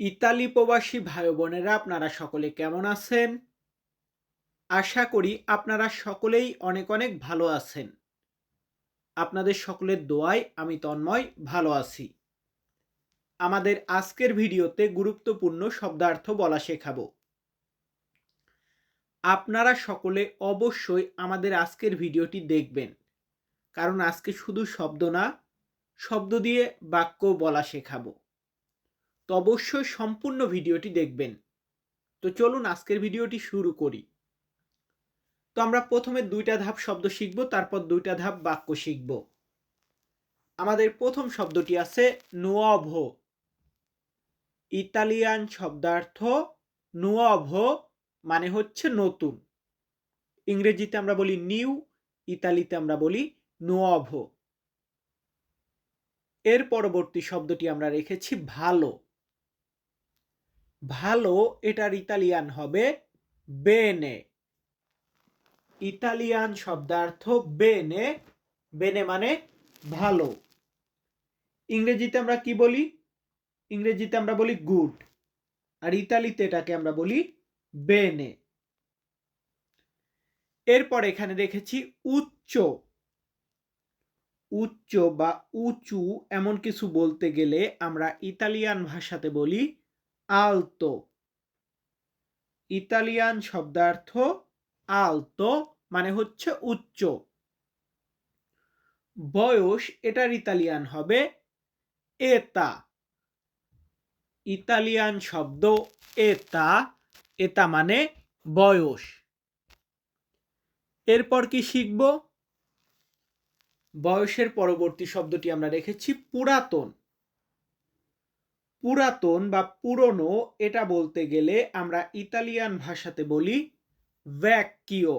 Italy প্রবাসী ভাই বোনেরা, আপনারা সকলে কেমন আছেন? আশা করি আপনারা সকলেই অনেক অনেক ভালো আছেন। আপনাদের সকলের দোয়ায় আমি তন্ময় ভালো আছি। আমাদের আজকের ভিডিওতে গুরুত্বপূর্ণ শব্দার্থ বলা শেখাব। আপনারা সকলে অবশ্যই আমাদের আজকের ভিডিওটি দেখবেন। কারণ আজকে শুধু শব্দ না, শব্দ দিয়ে বাক্য বলা শেখাবো। তো অবশ্যই সম্পূর্ণ ভিডিওটি দেখবেন। তো চলুন আজকের ভিডিওটি শুরু করি। তো আমরা প্রথমে দুইটা ধাপ শব্দ শিখব, তারপর দুইটা ধাপ বাক্য শিখব। আমাদের প্রথম শব্দটি আছে নুয়াভো ইতালিয়ান শব্দার্থ নুয়াভো মানে হচ্ছে নতুন। ইংরেজিতে আমরা বলি নিউ, ইতালিতে আমরা বলি নুয়াভো এর পরবর্তী শব্দটি আমরা রেখেছি ভালো। ভালো, এটার ইতালিয়ান হবে বেনে। ইতালিয়ান শব্দার্থ বেনে বেনে মানে ভালো। ইংরেজিতে আমরা কি বলি? ইংরেজিতে আমরা বলি গুড। আর ইতালিতে এটাকে আমরা বলি বেনে। এরপর এখানে রেখেছি উচ্চ। উচ্চ বা উঁচু এমন কিছু বলতে গেলে আমরা ইতালিয়ান ভাষাতে বলি আলতো। ইতালিয়ান শব্দার্থ আলতো মানে হচ্ছে উচ্চ। বয়স এটার ইতালিয়ান হবে এতা ইতালিয়ান শব্দ এতা এতা মানে বয়স। এরপর কি শিখব? বয়সের পরবর্তী শব্দটি আমরা রেখেছি, পুরাতন। পুরাতন বা পুরনো এটা বলতে গেলে আমরা ইতালিয়ান ভাষাতে বলি ভ্যাকিও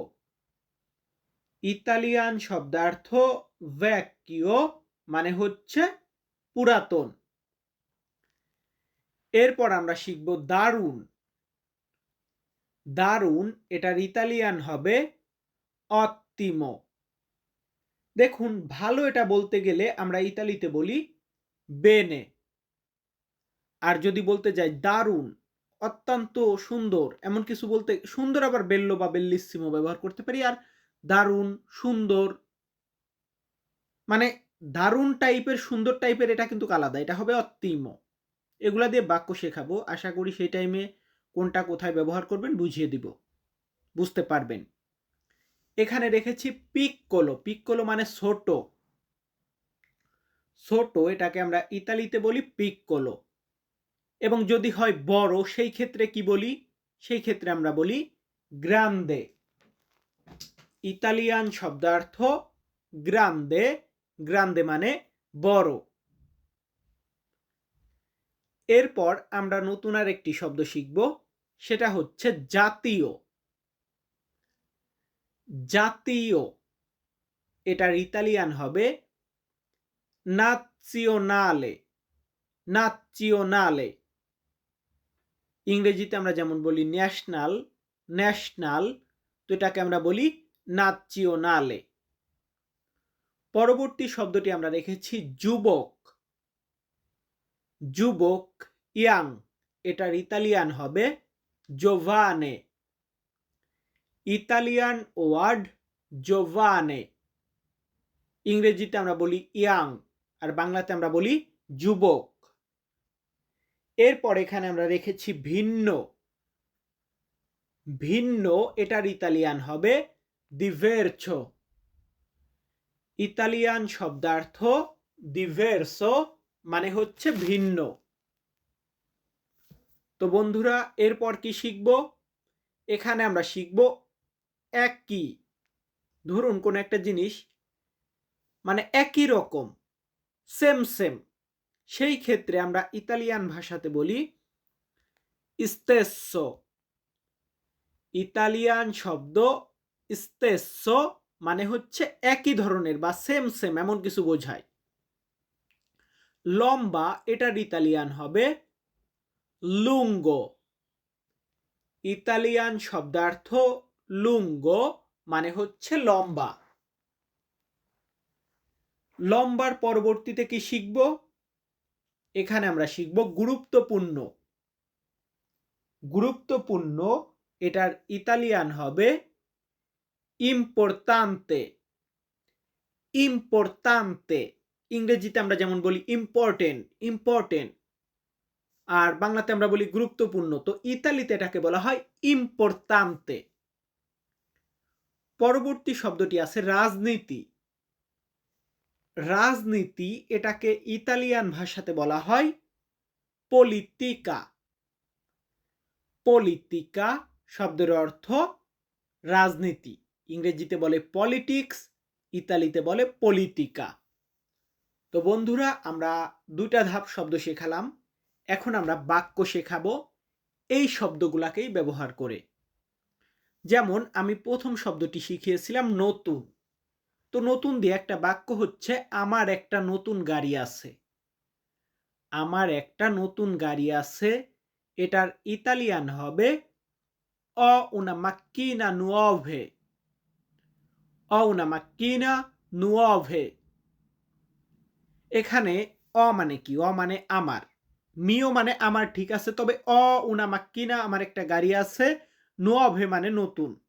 ইতালিয়ান শব্দার্থ ভ্যাকিও মানে হচ্ছে পুরাতন। এরপর আমরা শিখব দারুণ। দারুণ এটার ইতালিয়ান হবে অত্তিম দেখুন, ভালো এটা বলতে গেলে আমরা ইতালিতে বলি বেনে আর যদি বলতে যাই, দারুণ, অত্যন্ত সুন্দর, এমন কিছু বলতে, সুন্দর আবার বেল্লো বা বেল্লিসিমো ব্যবহার করতে পারি। আর দারুণ, সুন্দর মানে দারুণ টাইপের, সুন্দর টাইপের এটা কিন্তু আলাদা। এটা হবে অত্তিম। এগুলা দিয়ে বাক্য শেখাবো। আশা করি সেই টাইমে কোনটা কোথায় ব্যবহার করবেন বুঝিয়ে দিব। বুঝতে পারবেন। এখানে রেখেছি পিককোলো। পিককোলো মানে ছোট। ছোট, এটাকে আমরা ইতালিতে বলি পিককোলো। এবং যদি হয় বড়, সেই ক্ষেত্রে কি বলি? সেই ক্ষেত্রে আমরা বলি গ্রান্দে। ইতালিয়ান শব্দার্থ গ্রান্দে। গ্রান্দে মানে বড়। এরপর আমরা নতুন আর একটি শব্দ শিখব, সেটা হচ্ছে জাতীয়। জাতীয়, এটার ইতালিয়ান হবে নাচিওনালে নাচিওনালে ইংরেজিতে আমরা যেমন বলি ন্যাশনাল ন্যাশনাল তো এটাকে আমরা বলি নাচিওনালে পরবর্তী শব্দটি আমরা রেখেছি যুবক। যুবক ইয়াং এটার ইতালিয়ান হবে জোভানে ইতালিয়ান ওয়ার্ড জোভানে ইংরেজিতে আমরা বলি ইয়াং আর বাংলাতে আমরা বলি যুবক। এরপর এখানে আমরা রেখেছি ভিন্ন। ভিন্ন, এটার ইতালিয়ান হবে দিভেরছো ইতালিয়ান শব্দার্থ দিভেরসো মানে হচ্ছে ভিন্ন। তো বন্ধুরা, এরপর কি শিখব? এখানে আমরা শিখব একই। ধরুন কোন একটা জিনিস মানে একই রকম সেম সেম সেই ক্ষেত্রে আমরা ইতালিয়ান ভাষাতে বলি ইস্তেসো। ইতালিয়ান শব্দ ইস্তেসো মানে হচ্ছে একই ধরনের বা সেম সেম এমন কিছু বোঝায়। লম্বা, এটার ইতালিয়ান হবে লুঙ্গো। ইতালিয়ান শব্দার্থ লুঙ্গো মানে হচ্ছে লম্বা। লম্বার পরবর্তীতে কি শিখব? এখানে আমরা শিখব গুরুত্বপূর্ণ। গুরুত্বপূর্ণ, এটার ইতালিয়ান হবে ইম্পোর্তান্তে ইম্পোর্তান্তে ইংরেজিতে আমরা যেমন বলি ইম্পর্টেন্ট ইম্পর্টেন্ট আর বাংলাতে আমরা বলি গুরুত্বপূর্ণ। তো ইতালিতে এটাকে বলা হয় ইম্পোর্তান্তে পরবর্তী শব্দটি আছে রাজনীতি। রাজনীতি এটাকে ইতালিয়ান ভাষাতে বলা হয় পলিটিকা। পলিটিকা শব্দের অর্থ রাজনীতি। ইংরেজিতে বলে পলিটিক্স, ইতালিতে বলে পলিটিকা। তো বন্ধুরা, আমরা দুইটা ধাপ শব্দ শেখালাম। এখন আমরা বাক্য শেখাবো এই শব্দগুলাকেই ব্যবহার করে। যেমন, আমি প্রথম শব্দটি শিখিয়েছিলাম নতুন। তো নতুন দিয়ে একটা বাক্য হচ্ছে, আমার একটা নতুন গাড়ি আছে। আমার একটা নতুন গাড়ি আছে, এটার ইতালিয়ান হবে, অ una macchina nuove অ una macchina nuove এখানে অ মানে কি? অ মানে আমার। মিও মানে আমার, ঠিক আছে, তবে অ una macchina আমার একটা গাড়ি আছে, nuove মানে নতুন।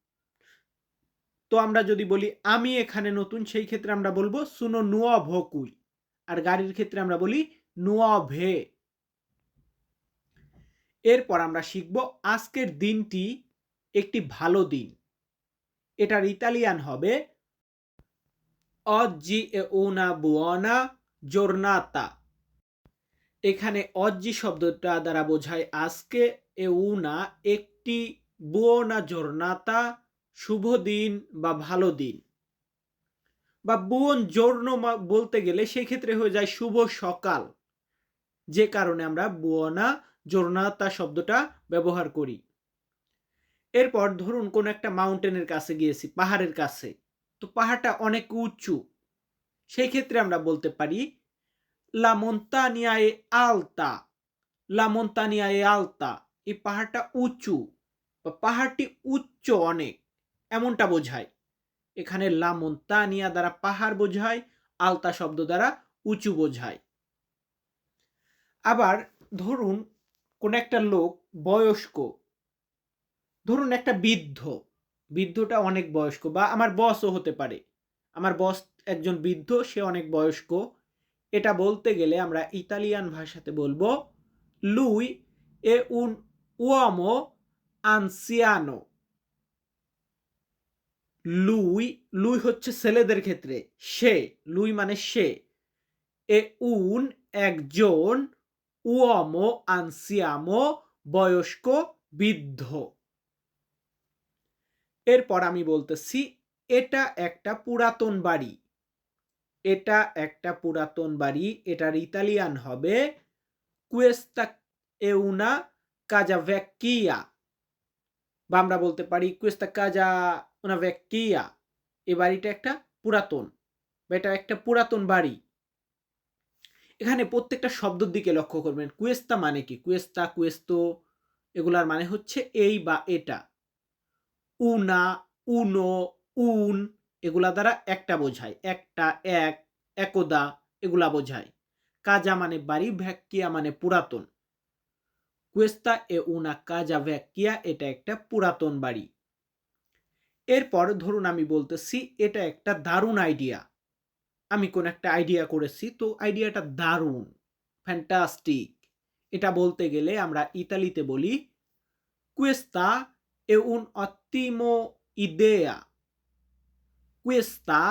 তো আমরা যদি বলি, আমি এখানে নতুন সেই ক্ষেত্রে আমরা বলব, সুনো nuovo qui আর গাড়ির ক্ষেত্রে আমরা বলি, নুয়া ভে এরপর আমরা শিখব, আজকের দিনটি একটি ভালো দিন এটার ইতালিয়ান হবে oggi এ una buona giornata এখানে অজ্জি শব্দটা দ্বারা বোঝায়, আজকে এ উনা একটি বুয়োনা জোরনাতা শুভ দিন বা ভালো দিন। বা বুয়ন জোর্ণ বলতে গেলে সেই ক্ষেত্রে হয়ে যায় শুভ সকাল। যে কারণে আমরা বুয়না জোরনাতা শব্দটা ব্যবহার করি। এরপর ধরুন কোন একটা মাউন্টেনের কাছে গিয়েছি, পাহাড়ের কাছে। তো পাহাড়টা অনেক উঁচু। সেই ক্ষেত্রে আমরা বলতে পারি, লা মন্তানিয়া এ আলতা। লা মন্তানিয়া এ আলতা। এই পাহাড়টা উঁচু। বা পাহাড়টি উচ্চ অনেক। এমনটা বোঝায়। এখানে লা মন্তানিয়া দ্বারা পাহাড় বোঝায়, আলতা শব্দ দ্বারা উঁচু বোঝায়। আবার ধরুন কোন একটা লোক বয়স্ক, ধরুন একটা বৃদ্ধ, বৃদ্ধটা অনেক বয়স্ক বা আমার বসও হতে পারে। আমার বস একজন বৃদ্ধ, সে অনেক বয়স্ক। এটা বলতে গেলে আমরা ইতালিয়ান ভাষাতে বলব, লুই এ উন উয়ামো আনসিয়ানো। লুই লুই হচ্ছে ছেলেদের ক্ষেত্রে। সে, লুই মানে সে। এ উন একজন উয়ামো, আনসিয়ামো, বয়স্ক, বৃদ্ধ। এরপর আমি বলতেছি, এটা একটা পুরাতন বাড়ি। এটা একটা পুরাতন বাড়ি, এটার ইতালিয়ান হবে কুয়েস্তা এউনা কাজা ভ্যাকিয়া বা আমরা বলতে পারি কুয়েস্তা কাজা ওনা ভ্যাকিয়া এ বাড়িটা একটা পুরাতন বা এটা একটা পুরাতন বাড়ি। এখানে প্রত্যেকটা শব্দের দিকে লক্ষ্য করবেন। কুয়েস্তা মানে কি? কুয়েস্তা কুয়েস্তো এগুলার মানে হচ্ছে এই বা এটা। উনা উনো উন এগুলা দ্বারা একটা বোঝায়। একটা এক একদা এগুলা বোঝায়। কাজা মানে বাড়ি ভ্যাকিয়া মানে পুরাতন। কুয়েস্তা এ উনা কাজা ভ্যাকিয়া, এটা একটা পুরাতন বাড়ি। এরপর ধরুন আমি বলতেছি, এটা একটা দারুণ আইডিয়া। আমি কোন একটা আইডিয়া করেছি, তো আইডিয়াটা দারুণ, ফ্যান্টাস্টিক। এটা বলতে গেলে আমরা ইতালিতে বলি, কুয়েস্তা এ উন অত্তিমো ইদেয়া। কুয়েস্তা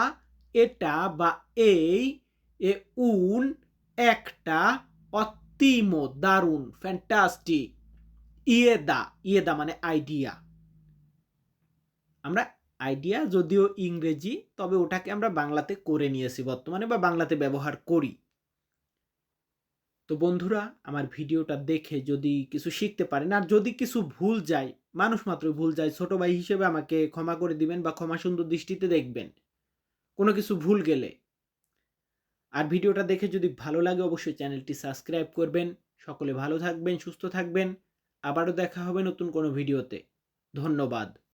এটা বা এই এ উন একটা অত্তিমো দারুণ ফ্যান্টাস্টিক ইয়েদা ইয়েদা মানে আইডিয়া আমরা আইডিয়া যদিও ইংরেজি, তবে ওটাকে আমরা বাংলাতে করে নিয়েছি বর্তমানে বা বাংলাতে ব্যবহার করি। তো বন্ধুরা, আমার ভিডিওটা দেখে যদি কিছু শিখতে পারেন, আর যদি কিছু ভুল যায়, মানুষ মাত্রই ভুল যায়, ছোট ভাই হিসেবে আমাকে ক্ষমা করে দিবেন বা ক্ষমা সুন্দর দৃষ্টিতে দেখবেন। কোনো কিছু ভুল গেলে আর ভিডিওটা দেখে যদি ভালো লাগে, অবশ্যই চ্যানেলটি সাবস্ক্রাইব করবেন। সকলে ভালো থাকবেন, সুস্থ থাকবেন। আবারও দেখা হবে নতুন কোনো ভিডিওতে। ধন্যবাদ।